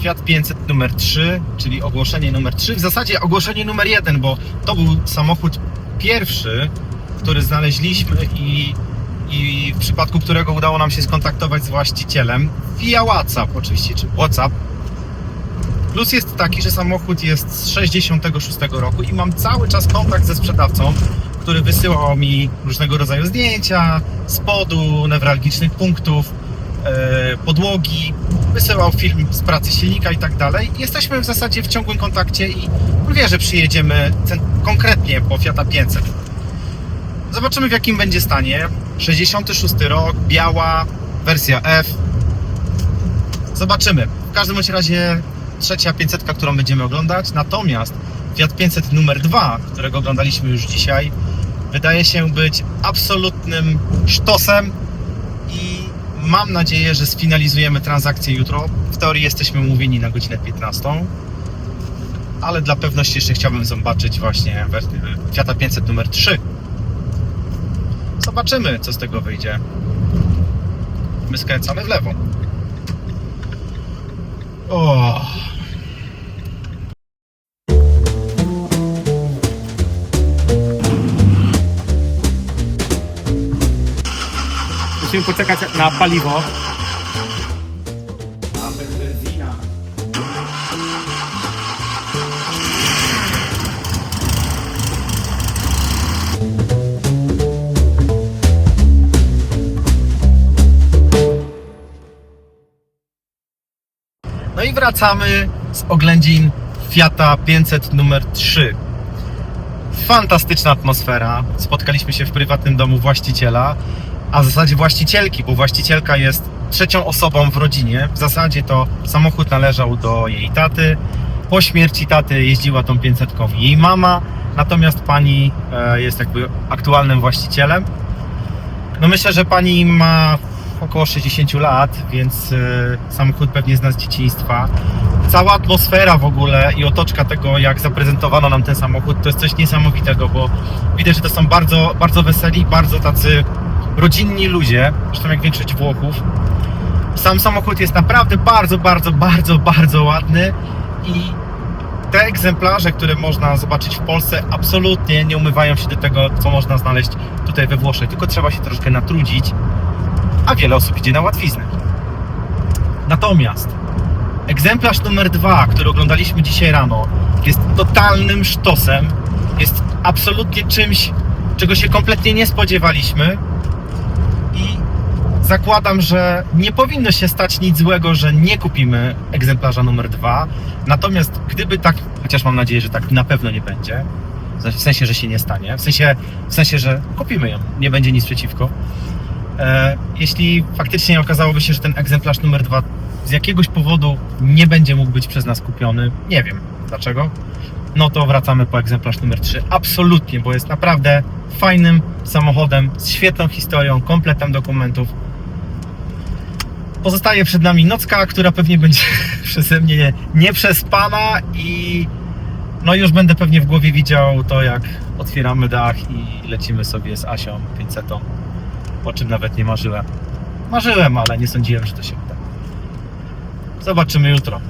Fiat 500 numer 3, czyli ogłoszenie numer 3. W zasadzie ogłoszenie numer 1, bo to był samochód pierwszy, który znaleźliśmy i, i w przypadku którego udało nam się skontaktować z właścicielem via WhatsApp oczywiście, czy WhatsApp. Plus jest taki, że samochód jest z 66 roku i mam cały czas kontakt ze sprzedawcą, który wysyłał mi różnego rodzaju zdjęcia spodu, newralgicznych punktów, e, podłogi, wysyłał film z pracy silnika i tak dalej. Jesteśmy w zasadzie w ciągłym kontakcie i on wie, że przyjedziemy konkretnie po Fiata 500. Zobaczymy w jakim będzie stanie. 66 rok, biała, wersja F. Zobaczymy. W każdym razie trzecia 500, którą będziemy oglądać. Natomiast Fiat 500 numer 2, którego oglądaliśmy już dzisiaj, wydaje się być absolutnym sztosem mam nadzieję, że sfinalizujemy transakcję jutro. W teorii jesteśmy umówieni na godzinę 15, ale dla pewności jeszcze chciałbym zobaczyć właśnie Fiata 500 numer 3. Zobaczymy, co z tego wyjdzie. My skręcamy w lewo. O. Musimy poczekać na paliwo. No i wracamy z oględzin Fiata 500 numer 3. Fantastyczna atmosfera. Spotkaliśmy się w prywatnym domu właściciela, a w zasadzie właścicielki, bo właścicielka jest trzecią osobą w rodzinie. W zasadzie to samochód należał do jej taty. Po śmierci taty jeździła tą 500 jej mama, natomiast pani e, jest jakby aktualnym właścicielem. No myślę, że pani ma około 60 lat, więc y, samochód pewnie zna z dzieciństwa. Cała atmosfera w ogóle i otoczka tego, jak zaprezentowano nam ten samochód, to jest coś niesamowitego, bo widać, że to są bardzo, bardzo weseli, bardzo tacy rodzinni ludzie, zresztą jak większość Włochów. Sam samochód jest naprawdę bardzo, bardzo, bardzo, bardzo ładny i te egzemplarze, które można zobaczyć w Polsce, absolutnie nie umywają się do tego, co można znaleźć tutaj we Włoszech. Tylko trzeba się troszkę natrudzić, a wiele osób idzie na łatwiznę. Natomiast egzemplarz numer dwa, który oglądaliśmy dzisiaj rano, jest totalnym sztosem. Jest absolutnie czymś, czego się kompletnie nie spodziewaliśmy. Zakładam, że nie powinno się stać nic złego, że nie kupimy egzemplarza numer dwa. Natomiast gdyby tak, chociaż mam nadzieję, że tak na pewno nie będzie, w sensie, że się nie stanie, w sensie, w sensie że kupimy ją, nie będzie nic przeciwko. E, jeśli faktycznie okazałoby się, że ten egzemplarz numer dwa z jakiegoś powodu nie będzie mógł być przez nas kupiony, nie wiem dlaczego, no to wracamy po egzemplarz numer 3. Absolutnie, bo jest naprawdę fajnym samochodem z świetną historią, kompletem dokumentów. Pozostaje przed nami nocka, która pewnie będzie przeze mnie nieprzespana i no już będę pewnie w głowie widział to, jak otwieramy dach i lecimy sobie z Asią 500, o czym nawet nie marzyłem. Marzyłem, ale nie sądziłem, że to się uda. Zobaczymy jutro.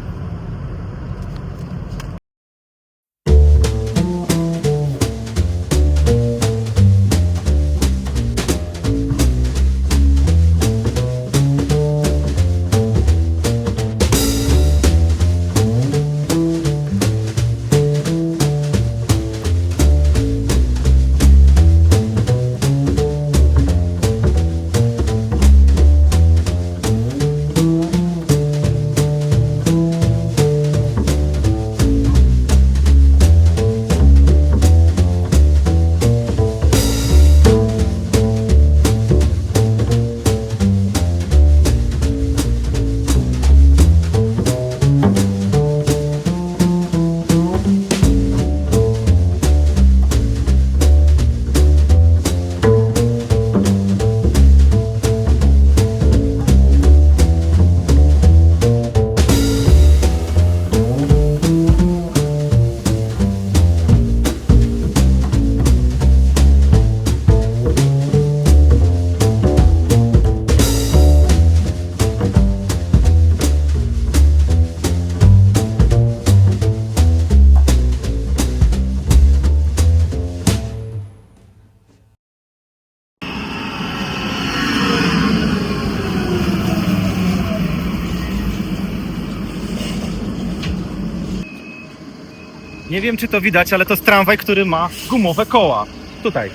Nie wiem, czy to widać, ale to jest tramwaj, który ma gumowe koła. Tutaj.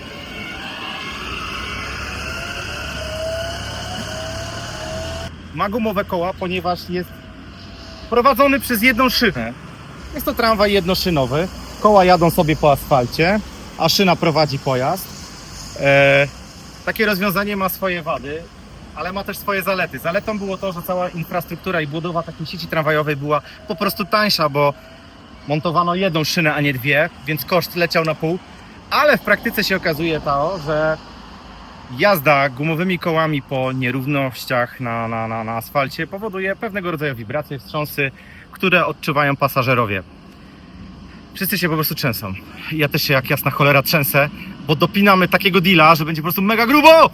Ma gumowe koła, ponieważ jest prowadzony przez jedną szynę. Jest to tramwaj jednoszynowy. Koła jadą sobie po asfalcie, a szyna prowadzi pojazd. E, takie rozwiązanie ma swoje wady, ale ma też swoje zalety. Zaletą było to, że cała infrastruktura i budowa takiej sieci tramwajowej była po prostu tańsza, bo montowano jedną szynę, a nie dwie, więc koszt leciał na pół. Ale w praktyce się okazuje to, że jazda gumowymi kołami po nierównościach na, na, na, na asfalcie powoduje pewnego rodzaju wibracje, wstrząsy, które odczuwają pasażerowie. Wszyscy się po prostu trzęsą. Ja też się jak jasna cholera trzęsę, bo dopinamy takiego deala, że będzie po prostu mega grubo!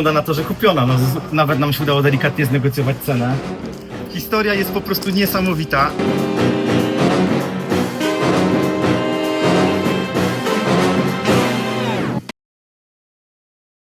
Wygląda na to, że kupiona. No, nawet nam się udało delikatnie znegocjować cenę. Historia jest po prostu niesamowita.